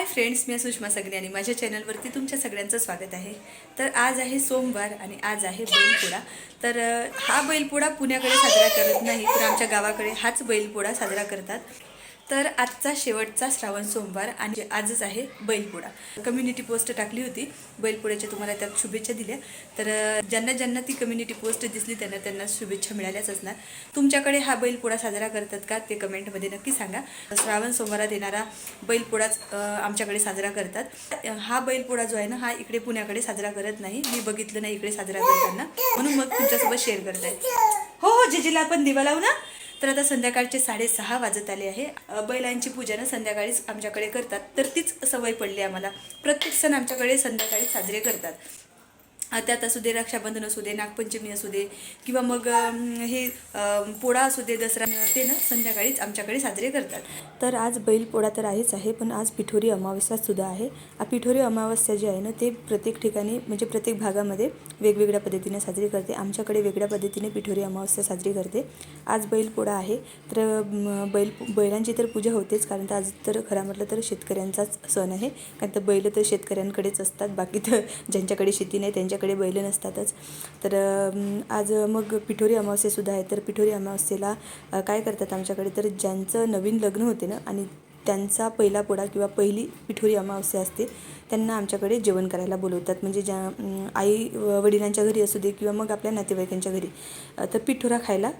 Hi friends मी सुषमा सगळे आणि माझ्या चॅनलवरती तुमच्या सगळ्यांचं स्वागत आहे. तर आज आहे सोमवार आणि आज आहे बैलपोळा. तर हा बैलपोळा पुण्याकडे साजरा करत नाही तर आमच्या गावाकडे हाच बैलपोळा साजरा करतात. तर आजचा शेवटचा श्रावण सोमवार आणि आजच आहे बैलपोळा. कम्युनिटी पोस्ट टाकली होती. बैलपोळ्याच्या तुम्हाला त्यात शुभेच्छा दिल्या. तर ज्यांना ज्यांना ती कम्युनिटी पोस्ट दिसली त्यांना त्यांना शुभेच्छा मिळाल्याच असणार. तुमच्याकडे हा बैलपोळा साजरा करतात का ते कमेंटमध्ये नक्की सांगा. श्रावण सोमवारात येणारा बैलपोळाच आमच्याकडे साजरा करतात. हा बैलपोळा जो आहे ना हा इकडे पुण्याकडे साजरा करत नाही. मी बघितलं नाही इकडे साजरा करताना. म्हणून मग तुमच्यासोबत शेअर करताय. हो हो जिजीला आपण दिवा लावू ना. तर आता संध्याकाळचे साडेसहा वाजत आले आहे. बैलांची पूजा ना संध्याकाळीच आमच्याकडे करतात. तर तीच सवय पडली आम्हाला. प्रत्येक सण आमच्याकडे संध्याकाळी साजरे करतात. त्यात असू दे रक्षाबंधन असू दे नागपंचमी असू दे किंवा मग हे पोळा असू दे दसरा ते ना संध्याकाळीच आमच्याकडे साजरे करतात. तर आज बैलपोळा तर आहेच आहे पण आज पिठोरी अमावस्यासुद्धा आहे. पिठोरी अमावस्या जी आहे ना ते प्रत्येक ठिकाणी म्हणजे प्रत्येक भागामध्ये वेगवेगळ्या पद्धतीने साजरी करते. आमच्याकडे वेगळ्या पद्धतीने पिठोरी अमावस्या साजरी करते. आज बैलपोळा आहे. तर बैल बैलांची तर पूजा होतेच कारण तर आज तर खरं म्हटलं तर शेतकऱ्यांचाच सण आहे. कारण तर बैल तर शेतकऱ्यांकडेच असतात बाकी तर ज्यांच्याकडे शेती नाही त्यांच्याकडे बैल नसतातच. तर आज मग पिठोरी अमावस्यासुद्धा आहे. तर पिठोरी अमावस्येला काय करतात आमच्याकडे? तर ज्यांचं नवीन लग्न होते ना आणि त्यांचा पहिला पोळा किंवा पहिली पिठोरी अमावस्या असते त्यांना आमच्याकडे जेवण करायला बोलवतात. म्हणजे ज्या आई व- वडिलांच्या घरी असू दे किंवा मग आपल्या नातेवाईकांच्या घरी तर पिठोरा खायला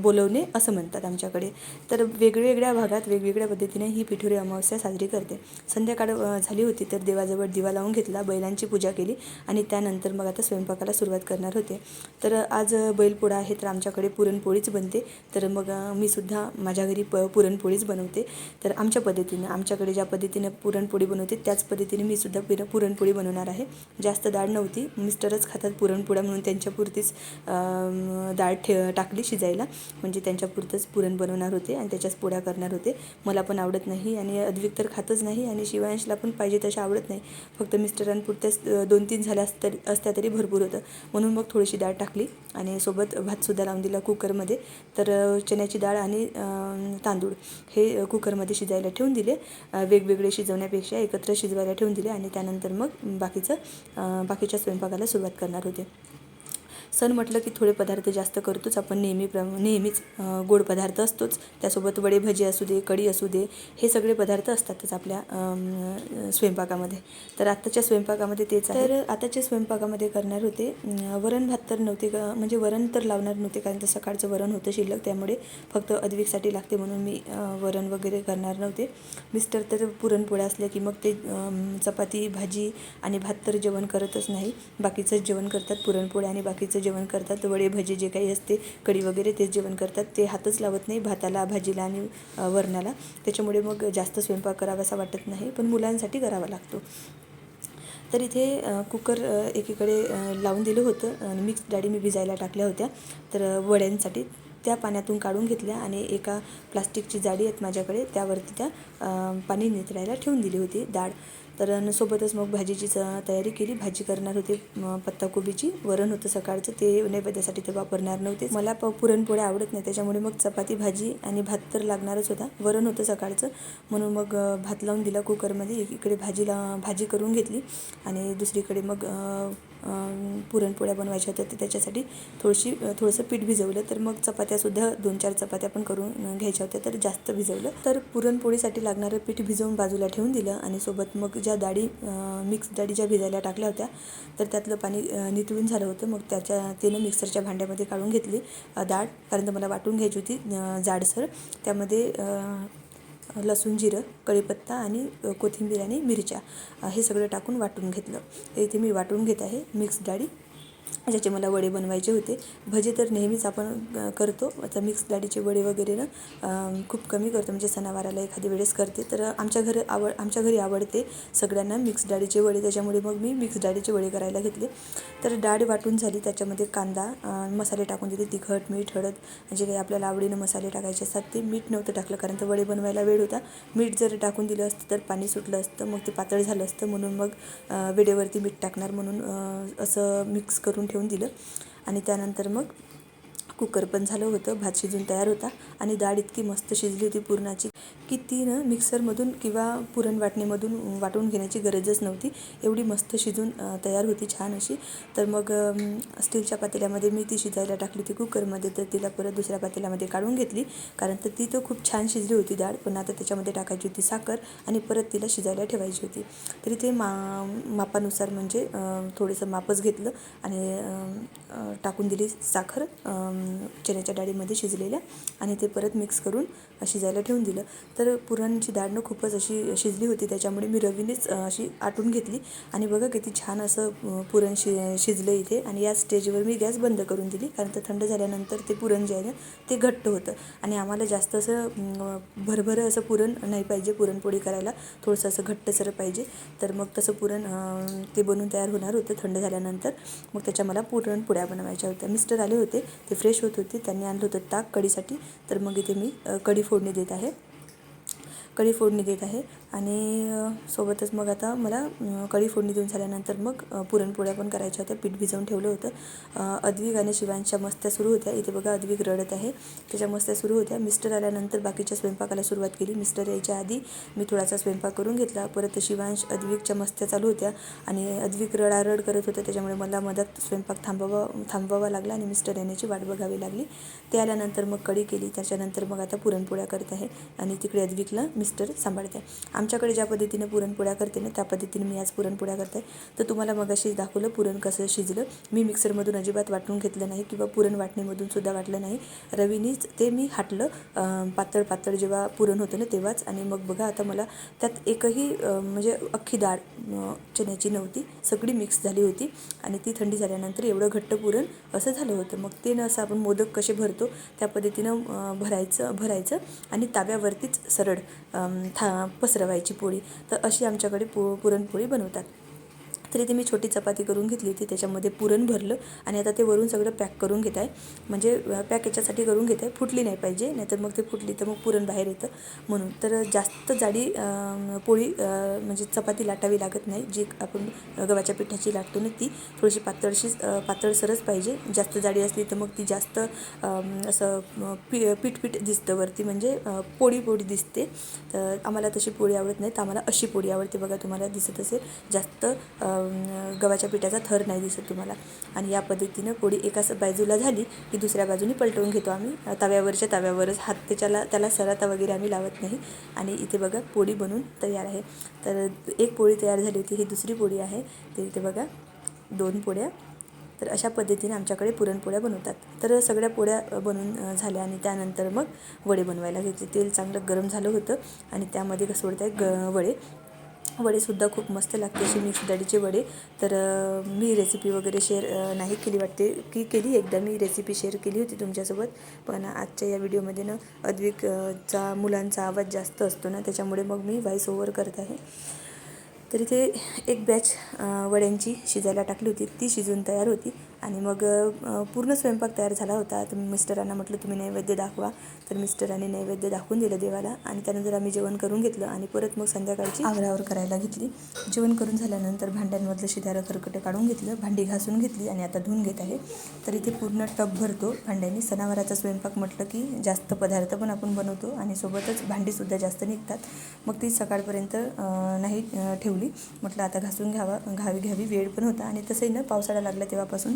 बोलवणे असं म्हणतात आमच्याकडे. तर वेगवेगळ्या भागात वेगवेगळ्या पद्धतीने ही पिठोरी अमावस्या साजरी करते. संध्याकाळ झाली होती तर देवाजवळ दिवा लावून घेतला बैलांची पूजा केली आणि त्यानंतर मग आता स्वयंपाकाला सुरुवात करणार होते. तर आज बैलपोळा आहे तर आमच्याकडे पुरणपोळीच बनते. तर मग मी सुद्धा माझ्या घरी प पुरणपोळीच बनवते. तर आमच्या पद्धतीनं आमच्याकडे ज्या पद्धतीनं पुरणपोळी बनवते त्याच पद्धतीने मी सुद्धा पिर पुरणपोळी बनवणार आहे. जास्त डाळ नव्हती. मिस्टरच खातात पुरणपोळ्या म्हणून त्यांच्यापुरतीच डाळ ठे टाकली शिजायला. म्हणजे त्यांच्यापुरतंच पुरण बनवणार होते आणि त्याच्याच पोळ्या करणार होते. मला पण आवडत नाही आणि अद्विक तर खातच नाही आणि शिवांशला पण पाहिजे तशा आवडत नाही. फक्त मिस्टरांपुरत्याच दोन तीन झाल्या तरी असत्या तरी भरपूर होतं. म्हणून मग थोडीशी डाळ टाकली आणि सोबत भातसुद्धा लावून दिला कुकरमध्ये. तर चण्याची डाळ आणि तांदूळ हे कुकरमध्ये शिजायला ठेवून दिले. वेगवेगळे शिजवण्यापेक्षा एकत्र शिजवायला ठेवून दिले आणि त्यानंतर मग बाकीचं बाकीच्या स्वयंपाकाला सुरुवात करणार होते. सण म्हटलं की थोडे पदार्थ जास्त करतोच आपण नेहमी प्र नेहमीच गोड पदार्थ असतोच. त्यासोबत वडे भजी असू दे कढी असू दे हे सगळे पदार्थ असतातच आपल्या स्वयंपाकामध्ये. तर आत्ताच्या स्वयंपाकामध्ये तेच आहे. तर आताच्या स्वयंपाकामध्ये करणार होते वरण भात तर नव्हते का म्हणजे वरण तर लावणार नव्हते कारण तर सकाळचं वरण होतं शिल्लक त्यामुळे फक्त अद्विकसाठी लागते म्हणून मी वरण वगैरे करणार नव्हते. मिस्टर तर पुरणपोळ्या असल्या की मग ते चपाती भाजी आणि भात तर जेवण करतच नाही बाकीचंच जेवण करतात पुरणपोळ्या आणि बाकीचं जेवण करतात वडे भजी जे काही असते कढी वगैरे तेच जेवण करतात. ते हातच लावत नाही भाताला भाजीला आणि वरणाला. त्याच्यामुळे मग जास्त स्वयंपाक करावासा वाटत नाही पण मुलांसाठी करावा लागतो. तर इथे कुकर एकीकडे लावून दिलं होतं आणि मिक्स डाळी मी भिजायला टाकल्या होत्या. तर वड्यांसाठी त्या पाण्यातून काढून घेतल्या आणि एका प्लास्टिकची जाडी आहेत माझ्याकडे त्यावरती त्या पाणी नितळायला ठेवून दिली होती. डाळ तर सोबतच मग भाजीची च तयारी केली. भाजी करणार होते पत्ताकोबीची. वरण होतं सकाळचं. ते नैवेद्यासाठी ते वापरणार नव्हते मला प पुरणपोळ्या आवडत नाही. त्याच्यामुळे मग चपाती भाजी आणि भात तर लागणारच होता. वरण होतं सकाळचं. म्हणून मग भात लावून दिला कुकरमध्ये. एकीकडे भाजीला भाजी करून घेतली. आणि दुसरीकडे मग पुरणपोळ्या बनवायच्या होत्या. तर त्याच्यासाठी थोडीशी थोडंसं पीठ भिजवलं. तर मग चपात्यासुद्धा दोन चार चपात्या पण करून घ्यायच्या होत्या. तर जास्त भिजवलं. तर पुरणपोळीसाठी लागणारं पीठ भिजवून बाजूला ठेवून दिलं. आणि सोबत मग ज्या डाळी मिक्स डाळी ज्या भिजायला टाकल्या होत्या. तर त्यातलं पाणी नितळून झालं होतं. मग त्याच्या तिनं मिक्सरच्या भांड्यामध्ये काढून घेतली डाळ कारण तर मला वाटून घ्यायची होती जाडसर. त्यामध्ये लसूण जिरं कढीपत्ता आणि कोथिंबीर आणि मिरच्या हे सगळं टाकून वाटून घेतलं. इथे मी वाटून घेत आहे मिक्स डाळी ज्याचे मला वडे बनवायचे होते. भजे तर नेहमीच आपण करतो. आता मिक्स डाळीचे वडे वगैरे ना खूप कमी करतो. म्हणजे सणावाराला एखादी वेळेस करते. तर आमच्या घरी आवड आमच्या घरी आवडते सगळ्यांना मिक्स डाळीचे वडे. त्याच्यामुळे मग मी मिक्स डाळीचे वडे करायला घेतले. तर डाळ वाटून झाली. त्याच्यामध्ये कांदा मसाले टाकून दिले तिखट मीठ हळद जे काही आपल्याला आवडीनं मसाले टाकायचे असतात ते मीठ नव्हतं टाकलं. कारण तर वडे बनवायला वेळ होता. मीठ जर टाकून दिलं असतं तर पाणी सुटलं असतं. मग ते पातळ झालं असतं. म्हणून मग वेडेवरती मीठ टाकणार म्हणून असं मिक्स करून ठेवून दिलं. आणि त्यानंतर मग कुकर पण झालं होतं भात शिजून तयार होता आणि डाळ इतकी मस्त शिजली होती पुरणाची की ती ना मिक्सरमधून किंवा पुरण वाटणीमधून वाटून घेण्याची गरजच नव्हती. एवढी मस्त शिजून तयार होती छान अशी. तर मग स्टीलच्या पातेल्यामध्ये मी ती शिजायला टाकली होती कुकरमध्ये तर तिला परत दुसऱ्या पातेल्यामध्ये काढून घेतली. कारण तर ती तर खूप छान शिजली होती डाळ पण आता त्याच्यामध्ये टाकायची होती साखर आणि परत तिला शिजायला ठेवायची होती. तरी ते मा मापानुसार म्हणजे थोडंसं मापच घेतलं आणि टाकून दिली साखर चण्याच्या डाळीमध्ये शिजलेल्या आणि ते परत मिक्स करून शिजायला ठेवून दिलं. तर पुरणची डाळ ना खूपच अशी शिजली होती त्याच्यामुळे मी रवीनेच अशी आटून घेतली. आणि बघा किती छान असं पुरण शि शिजलं इथे. आणि या स्टेजवर मी गॅस बंद करून दिली कारण तर थंड झाल्यानंतर ते पुरण जे आहे ना ते घट्ट होतं. आणि आम्हाला जास्त असं भरभरं असं पुरण नाही पाहिजे पुरणपोळी करायला. थोडंसं असं घट्टसर पाहिजे. तर मग तसं पुरण ते बनून तयार होणार होतं थंड झाल्यानंतर. मग त्याच्या मला पुरणपोळ्या बनवायच्या होत्या. मिस्टर आले होते ते फ्रेश होत होते त्यांनी आणलं होतं ताक कढीसाठी. तर मग इथे मी कढी फोडणी देत आहे. कढी फोडणी देत आहे. आणि सोबतच मग आता मला कळी कढी फोडणी देऊन झाल्यानंतर मग पुरणपोळ्या पण करायच्या होत्या. पीठ भिजवून ठेवलं होतं. अद्विक आणि शिवांच्या मस्त्या सुरू होत्या. इथे बघा अद्विक रडत आहे. त्याच्या मस्त्या सुरू होत्या. मिस्टर आल्यानंतर बाकीच्या स्वयंपाकाला सुरुवात केली. मिस्टर यायच्या आधी मी थोडासा स्वयंपाक करून घेतला. परत शिवांश अद्विकच्या मस्त्या चालू होत्या आणि अद्विक रडारड करत होत्या त्याच्यामुळे मला मदत स्वयंपाक थांबवा थांबवावा लागला आणि मिस्टर येण्याची वाट बघावी लागली. ते आल्यानंतर मग कढी केली. त्याच्यानंतर मग आता पुरणपोळ्या करत आहे आणि तिकडे अद्विकला मिस्टर सांभाळते आमच्याकडे ज्या पद्धतीने पुरणपोळ्या करते ना त्या पद्धतीने मी आज पुरणपोळ्या करते. तर तुम्हाला मगाशी दाखवलं पुरण कसं शिजलं. मी मिक्सरमधून अजिबात वाटून घेतलं नाही किंवा पुरण वाटणीमधून सुद्धा वाटलं नाही. रवीनीच ते मी हाटलं. पातळ पातळ जेव्हा पुरण होतं ना तेव्हाच. आणि मग बघा आता मला त्यात एकही म्हणजे अख्खी डाळ चण्याची नव्हती. सगळी मिक्स झाली होती. आणि ती थंडी झाल्यानंतर एवढं घट्ट पुरण असं झालं होतं. मग ते न असं आपण मोदक कसे भरतो त्या पद्धतीनं भरायचं भरायचं. आणि ताव्यावरतीच सरळ था पसरवायचं. पोळी तर अशी आमच्याकडे पु पुरणपोळी बनवतात. तर इथे मी छोटी चपाती करून घेतली होती त्याच्यामध्ये पुरण भरलं आणि आता ते वरून सगळं पॅक करून घेत आहे. म्हणजे पॅक याच्यासाठी करून घेत आहे. फुटली नाही पाहिजे नाहीतर मग ते फुटली तर मग पुरण बाहेर येतं म्हणून. तर जास्त जाडी पोळी म्हणजे चपाती लाटावी लागत नाही जी आपण गव्हाच्या पिठाची लाटतो ना ती. थोडीशी पातळशी पातळसरच पाहिजे. जास्त जाडी असली तर मग ती जास्त असं पी पीठ पीठ दिसतं वरती. म्हणजे पोळी पोळी दिसते. तर आम्हाला तशी पोळी आवडत नाही. तर आम्हाला अशी पोळी आवडते बघा तुम्हाला दिसत असेल. जास्त गव्हाच्या पिठाचा थर नाही दिसत तुम्हाला. आणि या पद्धतीनं पोळी एकाच बाजूला झाली की दुसऱ्या बाजूने पलटवून घेतो आम्ही. तव्यावरच्या तव्यावरच हात त्याच्याला त्याला सराता वगैरे आम्ही लावत नाही. आणि इथे बघा पोळी बनून तयार आहे. तर एक पोळी तयार झाली होती ही दुसरी पोळी आहे. तर इथे बघा दोन पोळ्या. तर अशा पद्धतीने आमच्याकडे पुरणपोळ्या बनवतात. तर सगळ्या पोळ्या बनवून बनून झाल्या आणि त्यानंतर मग वडे बनवायला घेतले. तेल चांगलं गरम झालं होतं आणि त्यामध्ये कसं आहे ग वडे. वडेसुद्धा खूप मस्त लागते अशी मिक्स डाळीचे वडे. तर मी रेसिपी वगैरे शेअर नाही केली वाटते की केली एकदा मी रेसिपी शेअर केली होती तुमच्यासोबत. पण आजच्या या व्हिडिओमध्ये ना अद्विकचा चा मुलांचा आवाज जास्त असतो ना त्याच्यामुळे मग मी व्हॉइस ओव्हर करत आहे. तर इथे एक बॅच वड्यांची शिजायला टाकली होती. ती शिजून तयार होती. आणि मग पूर्ण स्वयंपाक तयार झाला होता. तर मिस्टरांना म्हटलं तुम्ही नैवेद्य दाखवा. तर मिस्टरांनी नैवेद्य दाखवून दिलं देवाला आणि त्यानंतर आम्ही जेवण करून घेतलं आणि परत मग संध्याकाळची आवरावर करायला घेतली. जेवण करून झाल्यानंतर भांड्यांमधलं शिधारं खरकटं काढून घेतलं भांडी घासून घेतली आणि आता धुवून घेत आहे. तर इथे पूर्ण टब भरतो भांड्यांनी. सणावाराचा स्वयंपाक म्हटलं की जास्त पदार्थ पण आपण बनवतो आणि सोबतच भांडीसुद्धा जास्त निघतात. मग ती सकाळपर्यंत नाही ठेवली. म्हटलं आता घासून घ्यावा घावी घ्यावी वेळ पण होता आणि तसंही ना पावसाळा लागला तेव्हापासून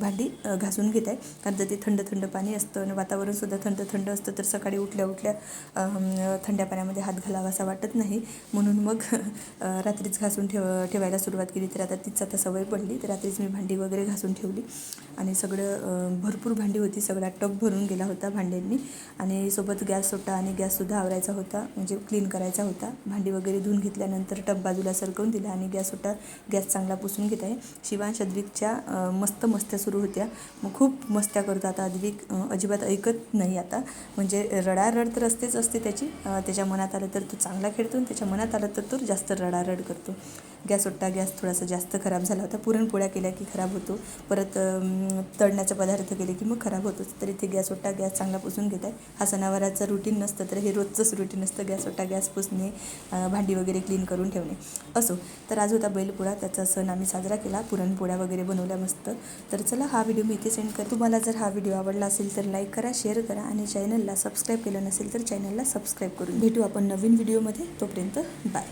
भांडी घासून घेत आहे. कारण तर ते थंड थंड पाणी असतं आणि वातावरणसुद्धा थंड थंड असतं तर सकाळी उठल्या उठल्या थंड्या पाण्यामध्ये हात घालावा असा वाटत नाही. म्हणून मग रात्रीच घासून ठेव ठेवायला सुरुवात केली. तर आता तीच आता सवय पडली. तर रात्रीच मी भांडी वगैरे घासून ठेवली. आणि सगळं भरपूर भांडी होती. सगळा टब भरून गेला होता भांड्यांनी. आणि सोबत गॅस होता आणि गॅससुद्धा आवरायचा होता. म्हणजे क्लीन करायचा होता. भांडी वगैरे धुवून घेतल्यानंतर टब बाजूला सरकवून दिला आणि गॅस होता गॅस चांगला पुसून घेत आहे. शिवांश अद्विकच्या मस्त मस्त्या सुरू होत्या. मग खूप मस्त्या करतो आता अद्विक अजिबात ऐकत नाही आता. म्हणजे रडारड तर असतेच असते त्याची. त्याच्या मनात आलं तर तो चांगला खेळतो आणि त्याच्या मनात आलं तर तो जास्त रडारड करतो. गॅस ओट्टा गॅस थोडासा जास्त खराब झाला होता. पुरणपोळ्या केल्या की खराब होतो. परत तळण्याचा तळण्याचे पदार्थ केले की मग खराब होतोच तर इथे गॅस ओट्टा गॅस चांगला पुसून घेत आहे. हा सणावाराचं रुटीन नसतं तर हे रोजचंच रुटीन असतं. गॅस ओट्टा गॅस पुसणे भांडी वगैरे क्लीन करून ठेवणे. असो तर आज होता बैलपोळा. त्याचा सण आम्ही साजरा केला. पुरणपोळ्या वगैरे बनवल्या मस्त. तर चला हा व्हिडिओ मी इथे सेंड कर तुम्हाला जर हा व्हिडिओ आवडला असेल तर लाईक करा शेअर करा आणि चॅनलला सबस्क्राईब केलं नसेल तर चॅनलला सबस्क्राईब करून भेटू आपण नवीन व्हिडिओमध्ये तोपर्यंत बाय